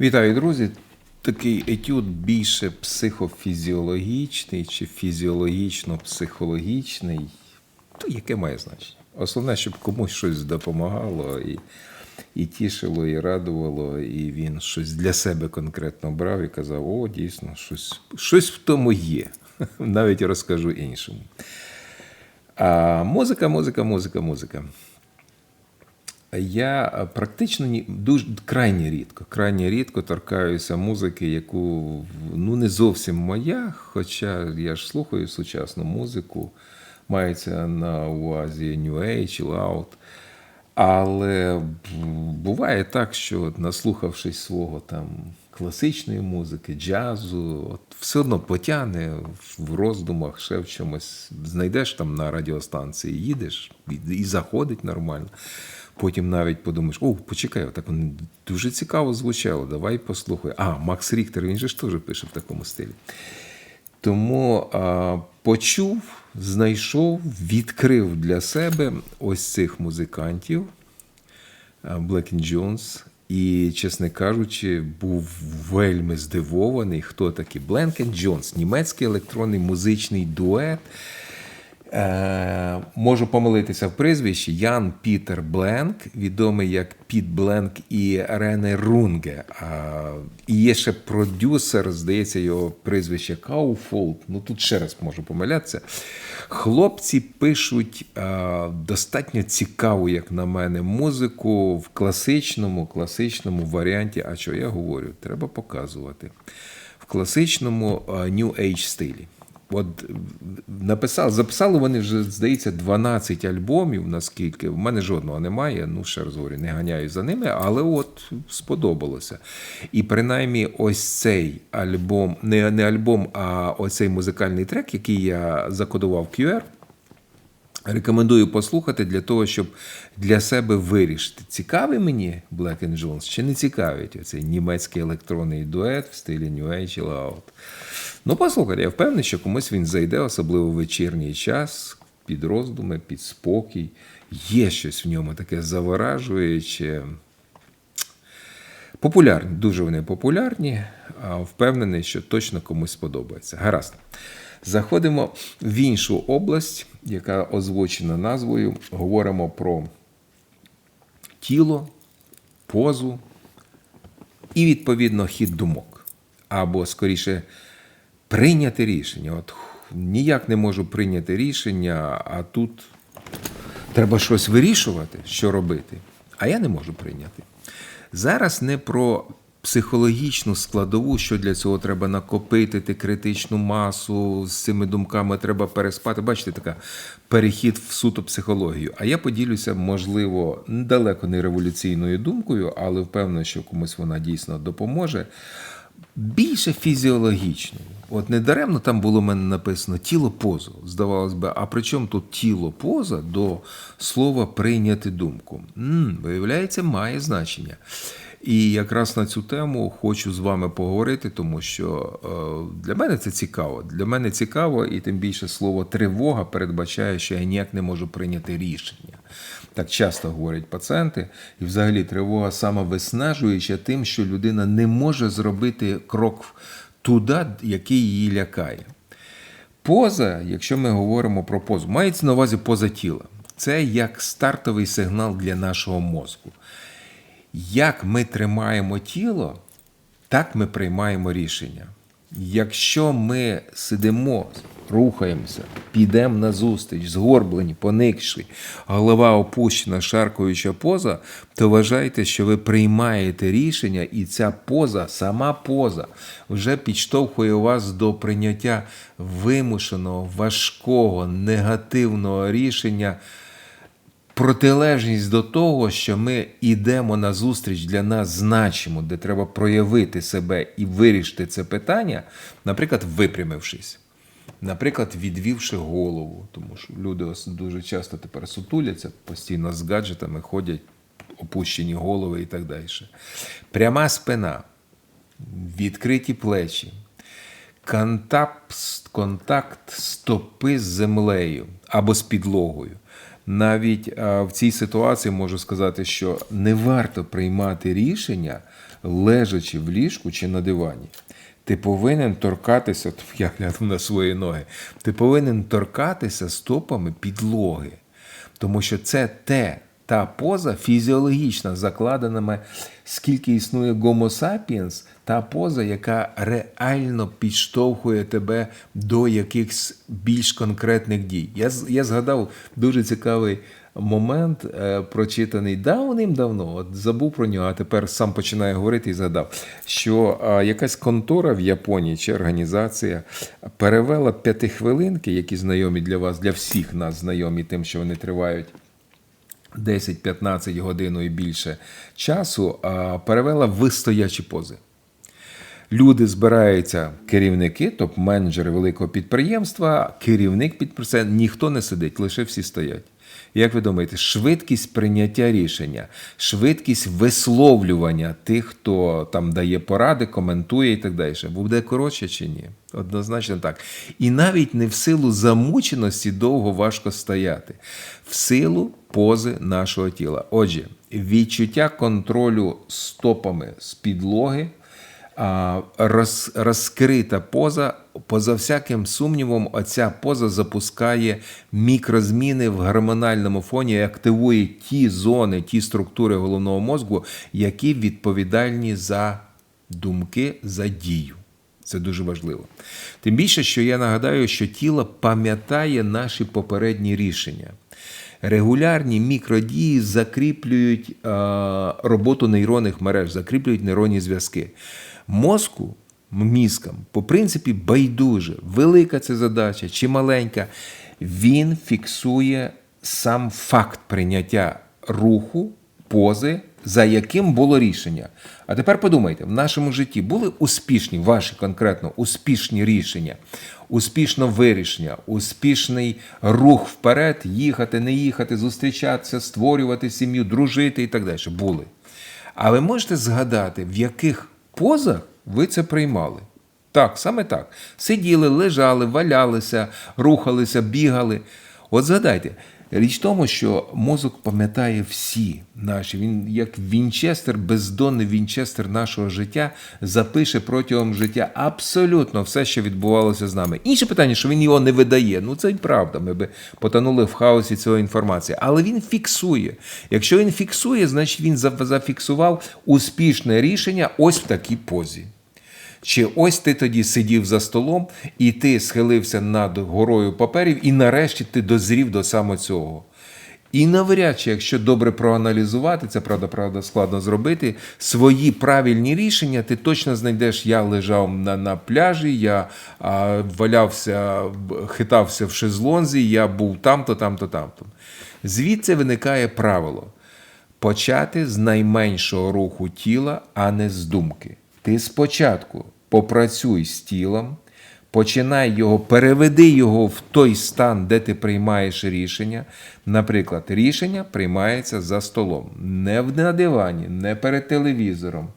Вітаю, друзі! Такий етюд більше психофізіологічний чи фізіологічно-психологічний. То яке має значення? Основне, щоб комусь щось допомагало і, і тішило, і радувало, і він щось для себе конкретно брав і казав: о, дійсно, щось, щось в тому є. Навіть розкажу іншому. А музика, музика, музика, музика. Я е, практично ні, дуже крайні рідко, крайні рідко торкаюся музики, яку ну не зовсім моя, хоча я ж слухаю сучасну музику, мається на увазі New Age, Loud. Але буває так, що наслухавшись свого там класичної музики, джазу, от все одно потягне в роздумах, ще в чомусь. Знайдеш там на радіостанції, їдеш і заходить нормально. Потім навіть подумаєш, о, почекай, так воно дуже цікаво звучало, давай послухай. А, Макс Ріхтер, він же ж теж пише в такому стилі. Тому а, почув, знайшов, відкрив для себе ось цих музикантів Black Jones. І, чесно кажучи, був вельми здивований, хто такий and Jones, німецький електронний музичний дует. Е, можу помилитися в прізвищі Ян Пітер Бленк, відомий як Піт Бленк і Рене Рунге. А, і є ще продюсер, здається, його прізвище Кауфолд. Ну тут ще раз можу помилятися. Хлопці пишуть а, достатньо цікаву, як на мене, музику в класичному, класичному варіанті. А що я говорю? Треба показувати. В класичному а, New Age стилі. От написали, записали вони вже, здається, 12 альбомів, наскільки. В мене жодного немає. Ну, ще раз говорю, не ганяю за ними, але от сподобалося. І принаймні, ось цей альбом, не, не альбом, а оцей музикальний трек, який я закодував QR. Рекомендую послухати для того, щоб для себе вирішити, цікавий мені Black and Jones чи не цікавить оцей німецький електронний дует в стилі New Age і Loud. Ну, послухайте, я впевнений, що комусь він зайде, особливо в вечірній час, під роздуми, під спокій. Є щось в ньому таке заворажуюче. Популярні, дуже вони популярні, а впевнений, що точно комусь сподобається. Гаразд. Заходимо в іншу область, яка озвучена назвою. Говоримо про тіло, позу і, відповідно, хід думок. Або, скоріше, прийняти рішення. От ніяк не можу прийняти рішення, а тут треба щось вирішувати, що робити. А я не можу прийняти. Зараз не про психологічну складову, що для цього треба накопити критичну масу, з цими думками треба переспати. Бачите, така перехід в суто психологію. А я поділюся, можливо, далеко не революційною думкою, але впевнений, що комусь вона дійсно допоможе. Більше фізіологічною. От недаремно там було в мене написано тіло позу. Здавалось би, а при чому тут тіло поза до слова прийняти думку? М, виявляється, має значення. І якраз на цю тему хочу з вами поговорити, тому що е, для мене це цікаво. Для мене цікаво, і тим більше слово тривога передбачає, що я ніяк не можу прийняти рішення. Так часто говорять пацієнти, і взагалі тривога саме виснажуюча тим, що людина не може зробити крок туди, який її лякає. Поза, якщо ми говоримо про позу, мається на увазі поза тіла. Це як стартовий сигнал для нашого мозку. Як ми тримаємо тіло, так ми приймаємо рішення. Якщо ми сидимо рухаємося, підемо на зустріч, згорблені, поникші, голова опущена, шаркаюча поза, то вважайте, що ви приймаєте рішення, і ця поза, сама поза, вже підштовхує вас до прийняття вимушеного, важкого, негативного рішення протилежність до того, що ми йдемо на зустріч для нас значимо, де треба проявити себе і вирішити це питання, наприклад, випрямившись. Наприклад, відвівши голову, тому що люди дуже часто тепер сутуляться, постійно з гаджетами ходять, опущені голови і так далі. Пряма спина, відкриті плечі, контакт, контакт стопи з землею або з підлогою. Навіть в цій ситуації можу сказати, що не варто приймати рішення, лежачи в ліжку чи на дивані. Ти повинен торкатися, я гляну на свої ноги, ти повинен торкатися стопами підлоги. Тому що це те, та поза фізіологічна, закладеними, скільки існує Homo sapiens, та поза, яка реально підштовхує тебе до якихось більш конкретних дій. Я, я згадав дуже цікавий момент, е, прочитаний давним-давно, от забув про нього, а тепер сам починаю говорити і згадав, що е, якась контора в Японії чи організація перевела п'ятихвилинки, які знайомі для вас, для всіх нас знайомі тим, що вони тривають 10-15 годин і більше часу, перевела в стоячі пози. Люди збираються, керівники, топ-менеджери великого підприємства, керівник підприємства, ніхто не сидить, лише всі стоять. Як ви думаєте, швидкість прийняття рішення, швидкість висловлювання тих, хто там дає поради, коментує і так далі, буде коротше чи ні? Однозначно так. І навіть не в силу замученості довго важко стояти, в силу пози нашого тіла. Отже, відчуття контролю стопами з підлоги роз, розкрита поза, поза всяким сумнівом, оця поза запускає мікрозміни в гормональному фоні і активує ті зони, ті структури головного мозку, які відповідальні за думки, за дію. Це дуже важливо. Тим більше, що я нагадаю, що тіло пам'ятає наші попередні рішення. Регулярні мікродії закріплюють е, роботу нейронних мереж, закріплюють нейронні зв'язки. Мозку, мізкам, по принципі, байдуже, велика це задача чи маленька. Він фіксує сам факт прийняття руху, пози, за яким було рішення. А тепер подумайте, в нашому житті були успішні, ваші конкретно успішні рішення, успішне вирішення, успішний рух вперед, їхати, не їхати, зустрічатися, створювати сім'ю, дружити і так далі. Були. А ви можете згадати, в яких позах ви це приймали? Так, саме так. Сиділи, лежали, валялися, рухалися, бігали. От згадайте, річ в тому, що мозок пам'ятає всі наші. Він, як Вінчестер, бездонний Вінчестер нашого життя, запише протягом життя абсолютно все, що відбувалося з нами. Інше питання, що він його не видає. Ну це й правда. Ми би потонули в хаосі цієї інформації. Але він фіксує. Якщо він фіксує, значить він зафіксував успішне рішення ось в такій позі. Чи ось ти тоді сидів за столом, і ти схилився над горою паперів, і нарешті ти дозрів до саме цього. І навряд чи, якщо добре проаналізувати, це правда, правда, складно зробити, свої правильні рішення, ти точно знайдеш, я лежав на, на пляжі, я а, валявся, хитався в шезлонзі, я був там-то, там-то, там-то. Звідси виникає правило почати з найменшого руху тіла, а не з думки. Ти спочатку попрацюй з тілом, починай його, переведи його в той стан, де ти приймаєш рішення. Наприклад, рішення приймається за столом, не на дивані, не перед телевізором,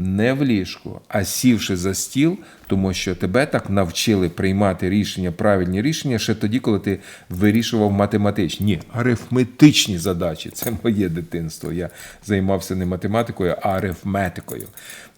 не в ліжку, а сівши за стіл, тому що тебе так навчили приймати рішення, правильні рішення ще тоді, коли ти вирішував математичні, ні, арифметичні задачі. Це моє дитинство. Я займався не математикою, а арифметикою.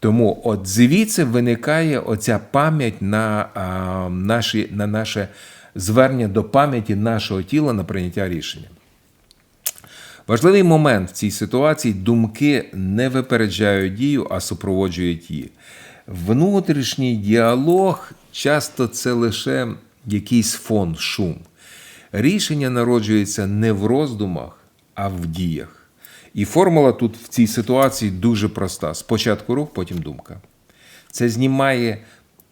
Тому от звідси виникає оця пам'ять на, а, наші, на наше звернення до пам'яті нашого тіла на прийняття рішення. Важливий момент в цій ситуації думки не випереджають дію, а супроводжують її. Внутрішній діалог часто це лише якийсь фон, шум. Рішення народжується не в роздумах, а в діях. І формула тут в цій ситуації дуже проста: спочатку рух, потім думка. Це знімає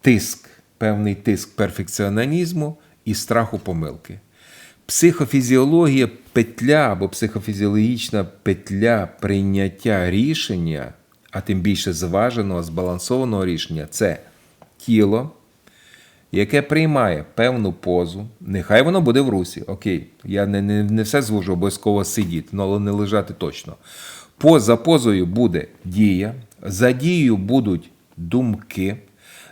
тиск, певний тиск перфекціонізму і страху помилки. Психофізіологія петля або психофізіологічна петля прийняття рішення, а тим більше зваженого, збалансованого рішення це тіло, яке приймає певну позу. Нехай воно буде в русі. Окей, я не, не, не все звожу обов'язково сидіти, ну, але не лежати точно. Поза позою буде дія, за дією будуть думки.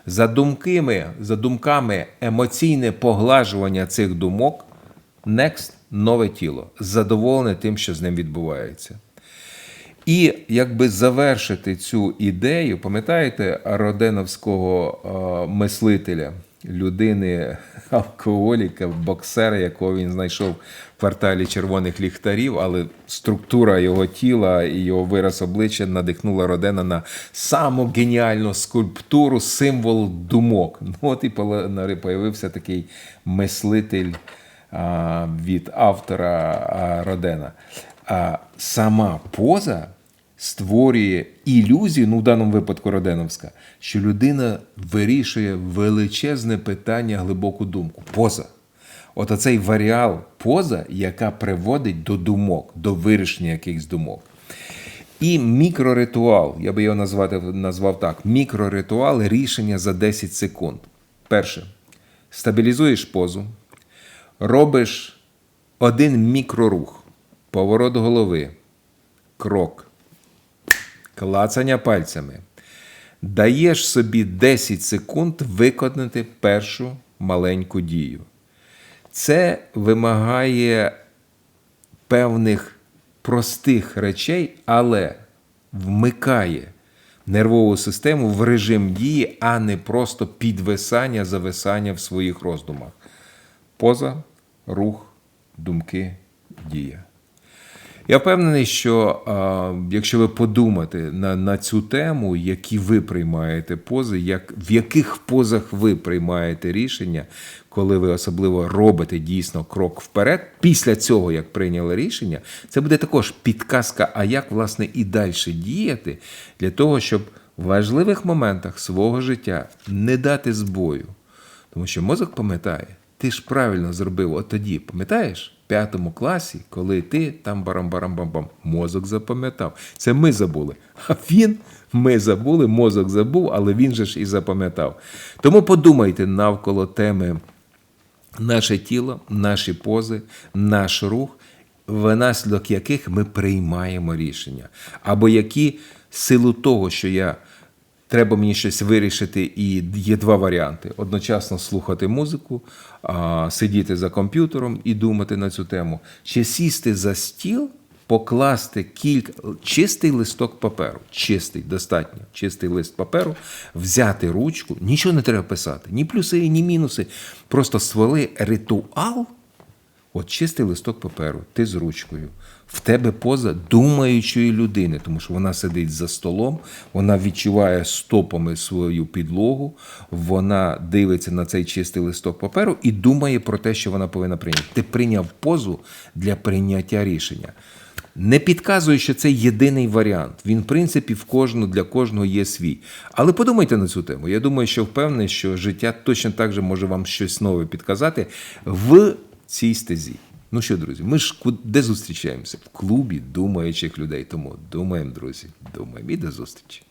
За думками, за думками емоційне поглажування цих думок, next – нове тіло, задоволене тим, що з ним відбувається. І якби завершити цю ідею, пам'ятаєте роденовського е, мислителя, людини, алкоголіка, боксера, якого він знайшов в кварталі червоних ліхтарів, але структура його тіла і його вираз обличчя надихнула Родена на саму геніальну скульптуру, символ думок. Ну от і появився такий мислитель від автора Родена. Сама поза створює ілюзію, ну в даному випадку Роденовська, що людина вирішує величезне питання, глибоку думку. Поза. От оцей варіал поза, яка приводить до думок, до вирішення якихось думок. І мікроритуал, я би його назвати, назвав так: мікроритуал рішення за 10 секунд. Перше, стабілізуєш позу, робиш один мікрорух, поворот голови, крок, клацання пальцями. Даєш собі 10 секунд виконати першу маленьку дію. Це вимагає певних простих речей, але вмикає нервову систему в режим дії, а не просто підвисання, зависання в своїх роздумах. Поза, рух, думки, дія. Я впевнений, що а, якщо ви подумаєте на, на цю тему, які ви приймаєте пози, як, в яких позах ви приймаєте рішення, коли ви особливо робите дійсно крок вперед, після цього, як прийняли рішення, це буде також підказка, а як власне і далі діяти для того, щоб в важливих моментах свого життя не дати збою. Тому що мозок пам'ятає, ти ж правильно зробив от тоді, пам'ятаєш? В п'ятому класі, коли ти там барам-барам-бам-бам, мозок запам'ятав. Це ми забули. А він, ми забули, мозок забув, але він же ж і запам'ятав. Тому подумайте навколо теми наше тіло, наші пози, наш рух, внаслідок яких ми приймаємо рішення. Або які силу того, що я треба мені щось вирішити, і є два варіанти: одночасно слухати музику, сидіти за комп'ютером і думати на цю тему, чи сісти за стіл. Покласти кілька чистий листок паперу, чистий, достатньо, чистий лист паперу, взяти ручку, нічого не треба писати, ні плюси, ні мінуси. Просто створи ритуал, от чистий листок паперу, ти з ручкою. В тебе поза думаючої людини, тому що вона сидить за столом, вона відчуває стопами свою підлогу, вона дивиться на цей чистий листок паперу і думає про те, що вона повинна прийняти. Ти прийняв позу для прийняття рішення. Не підказую, що це єдиний варіант. Він, в принципі, в кожного для кожного є свій. Але подумайте на цю тему. Я думаю, що впевнений, що життя точно так же може вам щось нове підказати в цій стезі. Ну що, друзі, ми ж де зустрічаємося? В клубі думаючих людей. Тому думаємо, друзі, думаємо і до зустрічі.